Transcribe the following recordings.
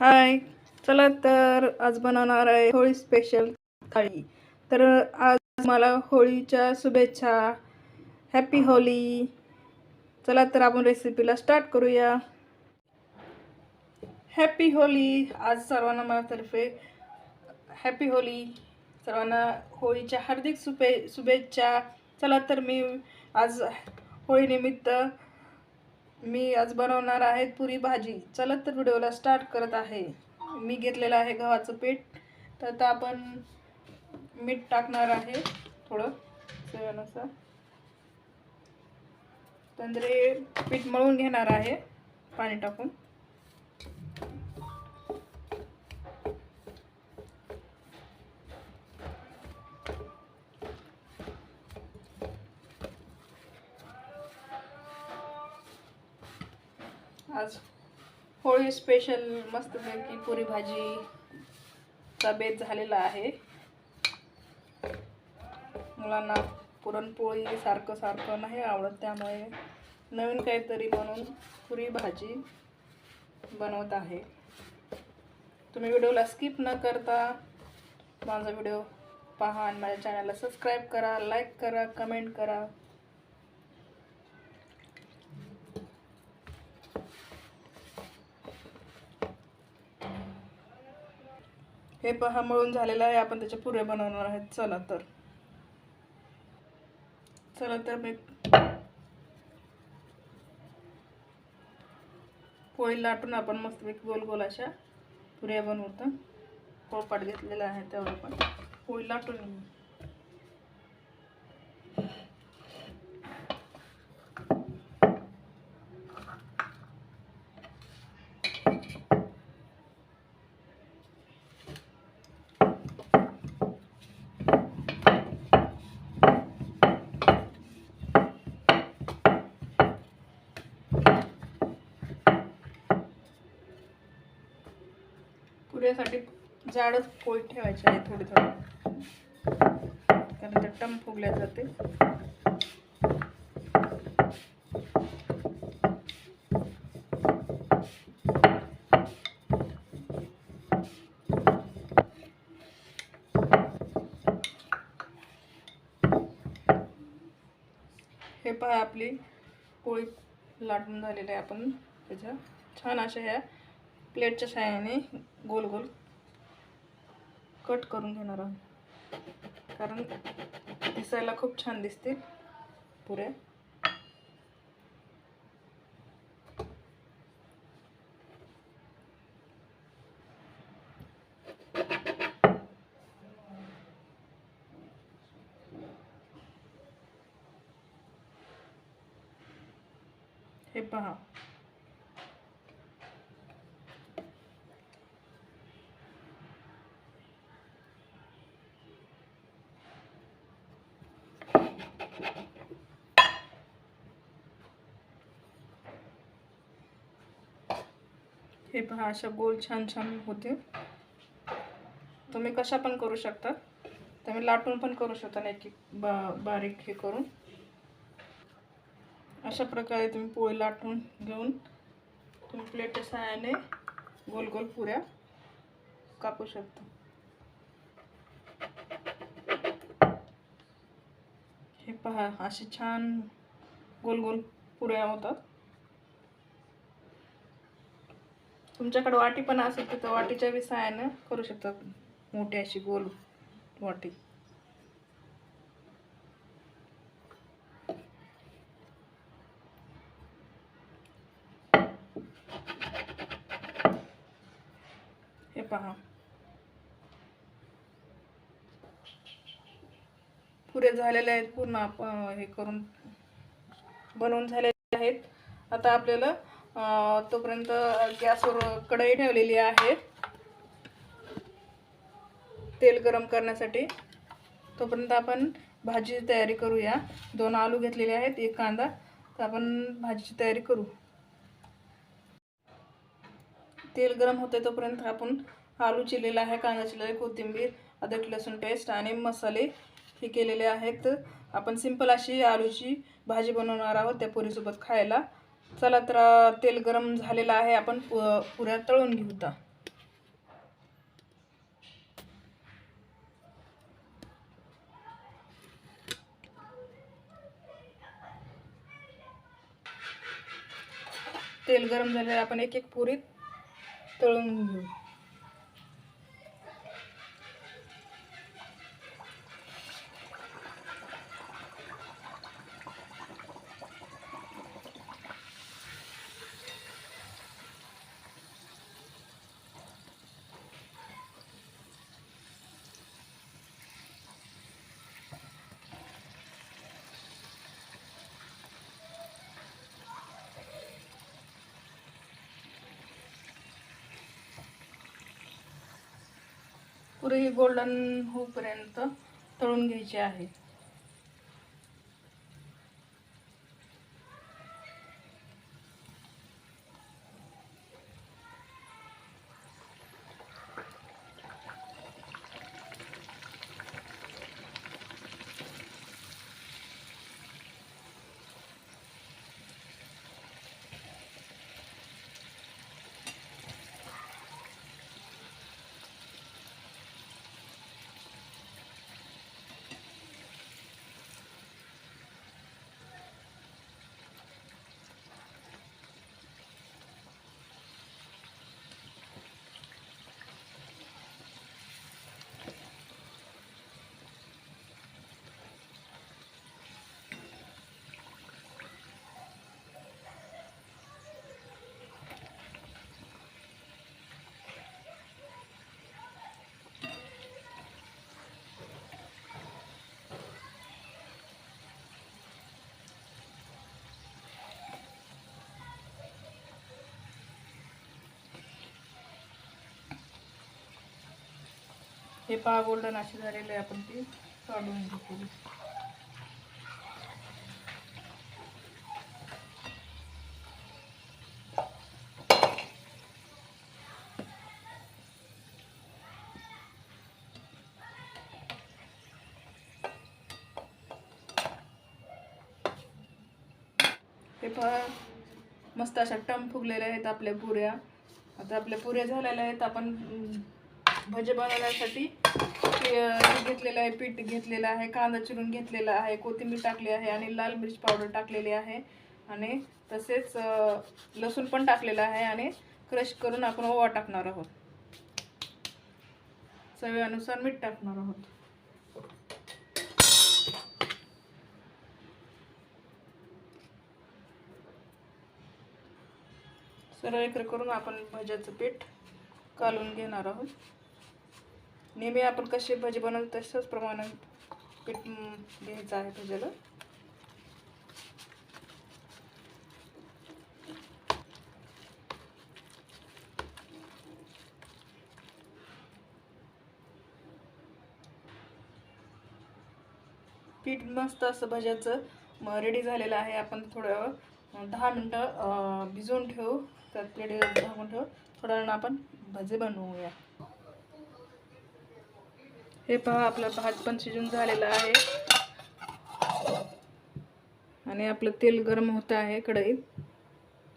हाय. चला तर आज बनवणार आहे होळी स्पेशल थाळी. तर आज मला होळीच्या शुभेच्छा. हॅपी होली चला तर आपण रेसिपीला स्टार्ट करूया. हॅपी होली आज सर्वांना माझ्यातर्फे हॅपी होली सर्वांना होळीच्या हार्दिक शुभे शुभेच्छा. चला तर मी आज होळीनिमित्त मी आज बनवणार आहे पुरी भाजी. चला तर व्हिडिओला स्टार्ट करत आहे. मी घेतलेलं आहे गव्हाचं पीठ. तर आता आपण मीठ टाकणार आहे थोडं सेवानुसार तंद्रे पीठ मळून घेणार आहे पाणी टाकून. पोळी स्पेशल मस्तपैकी पुरी भाजीचा बेत झालेला आहे. मुलांना पुरणपोळी सारखं सारखं नाही आवडत त्यामुळे नवीन काहीतरी बनवून पुरी भाजी बनवत आहे. तुम्ही व्हिडिओला स्किप न करता माझा व्हिडिओ पहा आणि माझ्या चॅनलला सबस्क्राईब करा लाईक करा कमेंट करा. हे पहा मळून झालेलं आहे. आपण त्याचे पुरे बनवणार आहेत. चला तर. चला तर मी पोळी लाटून आपण मस्त गोल गोल अशा पुऱ्या बनवतो. पोळपाट घेतलेला आहे त्यावर पण. पोळी लाटून घेऊ. जाडच पोळी ठेवायची आहे थोडी थोडी कारण ते टम फुगल्या जाते हे पहा आपली पोळी लाटून झालेली आहे आपण त्याच्या छान अशा ह्या प्लेटच्या साह्याने गोल गोल कट करून घेणार आहोत. कारण दिसायला खूप छान दिसते पुऱ्या. हे पहा. हे पहा अशा गोल छान छान होते. तुम्ही कशा पण करू शकता. तुम्ही लाटून पण करू शकता नाही एक बा बारीक हे करून. अशा प्रकारे तुम्ही पोळी लाटून घेऊन तुम्ही प्लेटच्या सहाय्याने गोल गोल पुऱ्या कापू शकता. हे पहा असे छान गोल गोल पुऱ्या होतात. तुमच्याकडे वाटी पण असेल तर वाटीच्या बी सहाय्यानं करू शकता मोठी अशी गोल वाटी. हे पहा. पुरे झालेले आहेत पूर्ण आपण हे करून बनवून झालेले आहेत. आता आपल्याला तोपर्यंत गॅसवर कढई ठेवलेली आहे. तेल गरम करण्यासाठी. तोपर्यंत आपण भाजीची तयारी करूया. दोन आलू घेतलेले आहेत एक कांदा. तर आपण भाजीची तयारी करू. तेल गरम होते तोपर्यंत आपण आलू चिरलेला आहे कांदा चिरलेला आहे कोथिंबीर अदरक लसूण पेस्ट आणि मसाले हे केलेले आहेत. आपण सिंपल अशी आलूची भाजी बनवणार आहोत त्या पुरीसोबत खायला. चला तर तेल गरम झालेलं आहे. आपण पु पुऱ्या तळून घेऊ तेल गरम झालेलं आपण एक एक पुरीत तळून घेऊ. पुरे ही गोल्डन होईपर्यंत तळून घ्यायचे आहे. हे पहा गोल्डन असे झालेले आहे आपण ते काढून घेतो हे पहा मस्त अशा टम फुगलेल्या आहेत आपल्या पुऱ्या. आता आपल्या पुऱ्या झालेल्या आहेत आपण भजे बनवण्यासाठी घेतलेलं आहे पीठ घेतलेलं आहे कांदा चिरून घेतलेला आहे कोथिंबीर टाकली आहे आणि लाल मिरच पावडर टाकलेली आहे. आणि तसेच लसूण पण टाकलेलं आहे आणि क्रश करून आपण ओवा टाकणार आहोत. चवीनुसार मीठ टाकणार आहोत. सरळ एकत्र करून आपण भज्याचं पीठ कालून घेणार आहोत. नेहमी आपण कशी भजी बनवतो तशाच प्रमाणे पीठ घ्यायचं आहे भज्याला. पीठ मस्त असं भज्याचं रेडी झालेलं आहे. आपण थोडं दहा मिनटं भिजवून ठेवू. त्यात रेडी दहा मिनटं थोड्या वेळानं आपण भजे बनवूया. हे पहा आपला भात पण शिजून झालेला आहे. आणि आपलं तेल गरम होत आहे कढईत.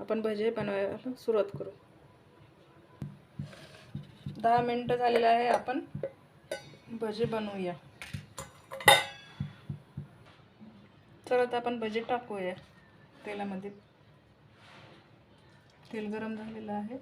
आपण भजे बनवायला सुरुवात करू. दहा मिनटं झालेलं आहे आपण भजे बनवूया. तर आता आपण भजे टाकूया तेलामध्ये. तेल गरम झालेलं आहे.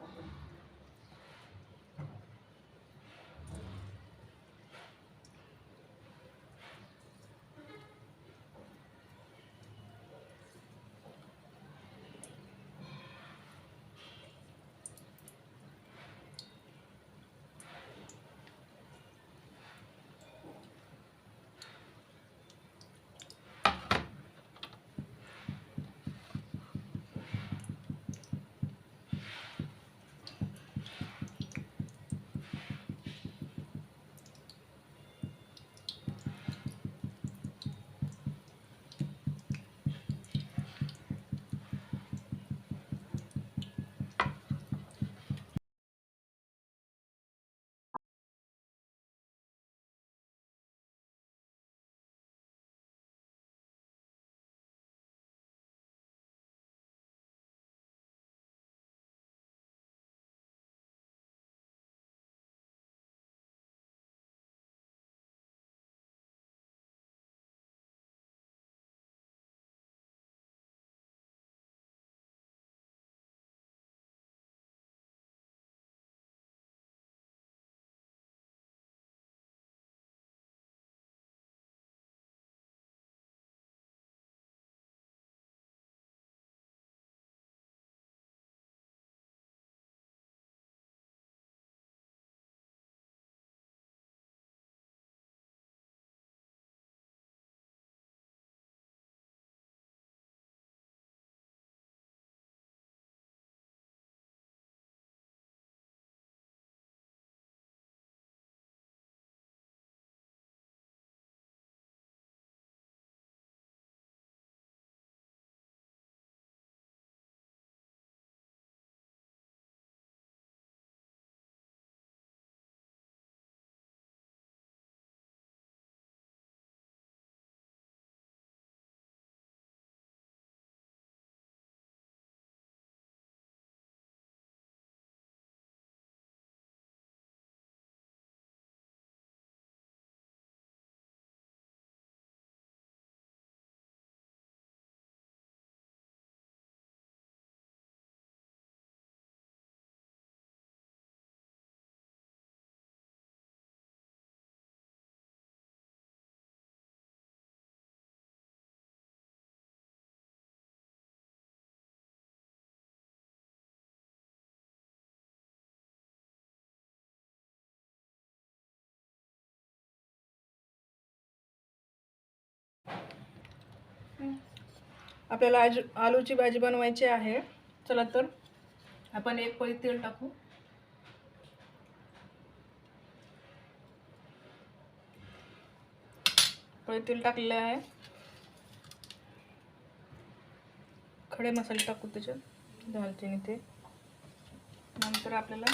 आपल्याला आज आलूची भाजी बनवायची आहे. चला तर आपण एक पळी तेल टाकू. पळी तेल टाकलेलं आहे. खडे मसाले टाकू त्याच्यात. दालचिनी ते. नंतर आपल्याला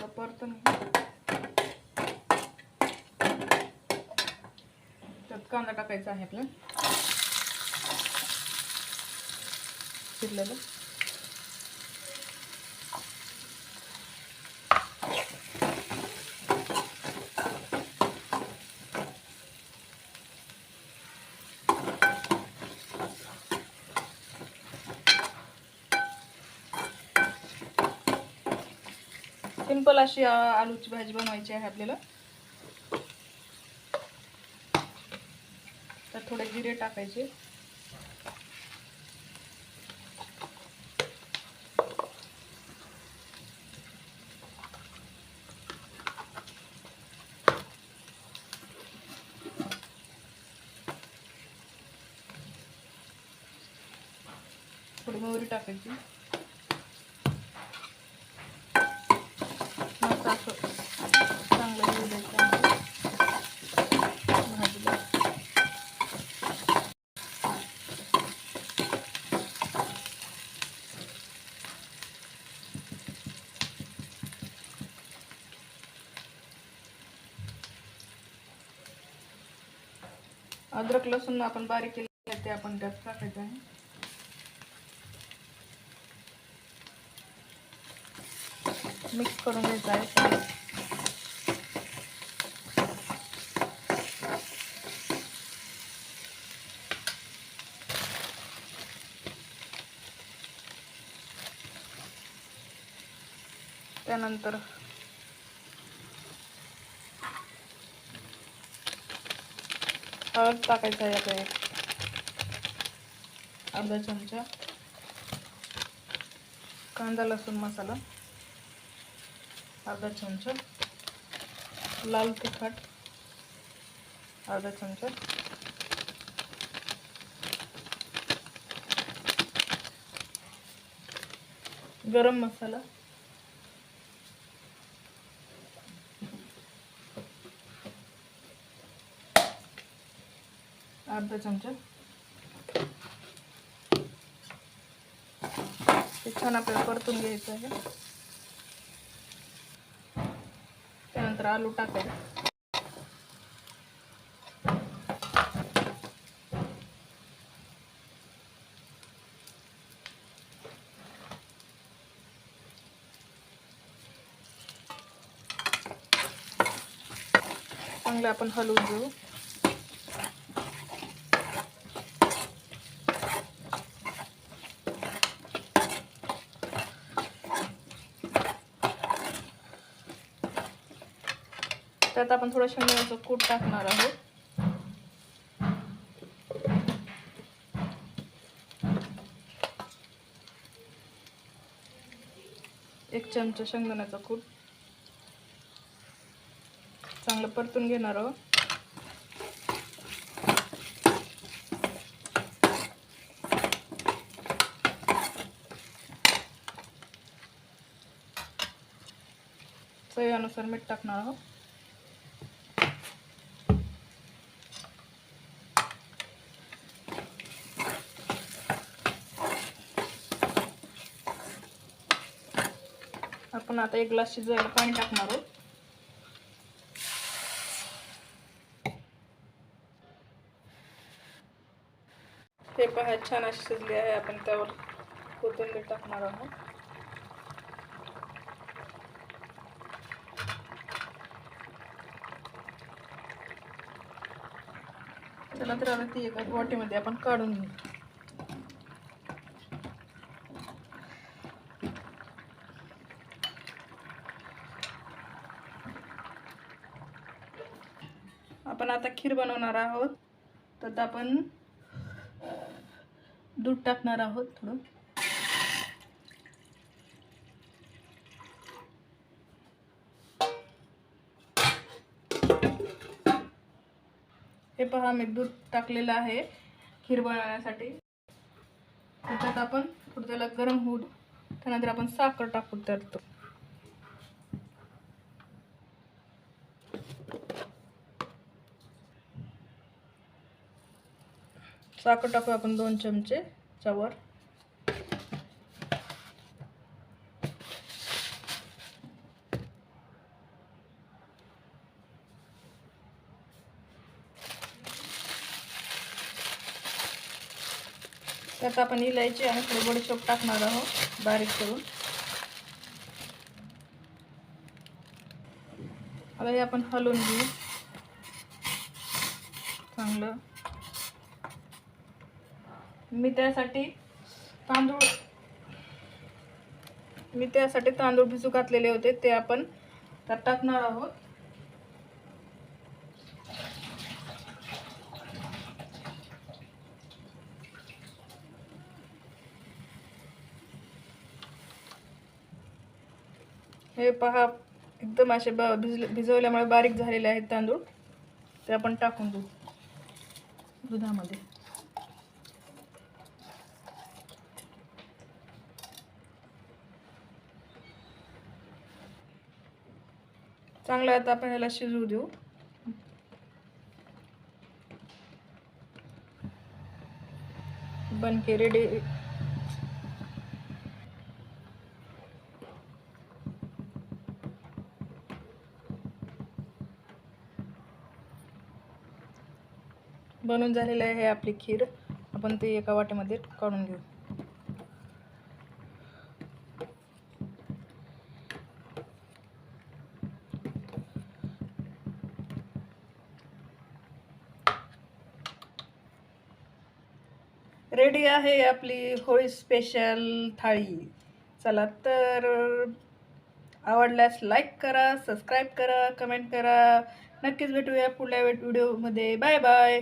ते परतून त्यात कांदा टाकायचा आहे आपला. चिरलेलं सिंपल अशी आलूची भाजी बनवायची आहे आपल्याला. तर थोडे जिरे टाकायचे. थोडी मोहरी टाकायची. मस्त असं चांगलं येऊ द्यायचं भाजीला. अद्रक लसूण आपण बारीक केले ते आपण त्यात टाकायचं आहे. मिक्स करून घ्यायचं आहे त्यानंतर हळद टाकायचं आहे आता एक. अर्धा चमचा. कांदा लसूण मसाला. अर्धा चमचा लाल तिखट अर्धा चमचा. गरम मसाला. अर्धा चमचा. ते छान आपल्याला परतून घ्यायचं आहे त्यानंतर आलू टाकायचं चांगलं आपण हलवून घेऊ. त्यात आपण थोडं शेंगदाण्याचं कूट टाकणार आहोत. एक चमचा शेंगदाण्याचा कूट. चांगलं परतून घेणार आहोत. चवीनुसार मीठ टाकणार आहोत. आपण आता एक ग्लास शिजवायला पाणी टाकणार आहोत. ते पहा छान अशी शिजली आहे. आपण त्यावर कोथिंबीर टाकणार आहोत. त्यानंतर आता ती एका वाटीमध्ये आपण काढून घेऊ आपण आता खीर बनवणार आहोत. तर आपण दूध टाकणार आहोत थोडं. हे पहा मी दूध टाकलेलं आहे खीर बनवण्यासाठी. त्याच्यात आपण थोडं त्याला गरम होऊ त्यानंतर आपण साखर टाकू त्यात. साखर टाकू आपण दोन चमचे चवर त्यात आपण इलायची आणि थोडं बडीशोप टाकणार आहोत बारीक करून. आता हे आपण हलवून घेऊ. चांगलं. मी त्यासाठी तांदूळ मी त्यासाठी तांदूळ भिजू घातलेले होते ते आपण त्यात टाकणार आहोत. हे पहा एकदम असे ब भिजले भिजवल्यामुळे बारीक झालेले आहेत तांदूळ. ते आपण टाकून देऊ दुधामध्ये. चांगलं आता आपण याला शिजवू देऊ. बनके रेडी बनून झालेलं आहे आपली खीर. आपण ते एका वाटेमध्ये काढून घेऊ रेडी आहे आपली होळी स्पेशल थाळी. चला तर आवडल्यास लाईक करा सबस्क्राईब करा कमेंट करा. नक्कीच भेटूया पुढल्या व्हिडिओमध्ये बाय बाय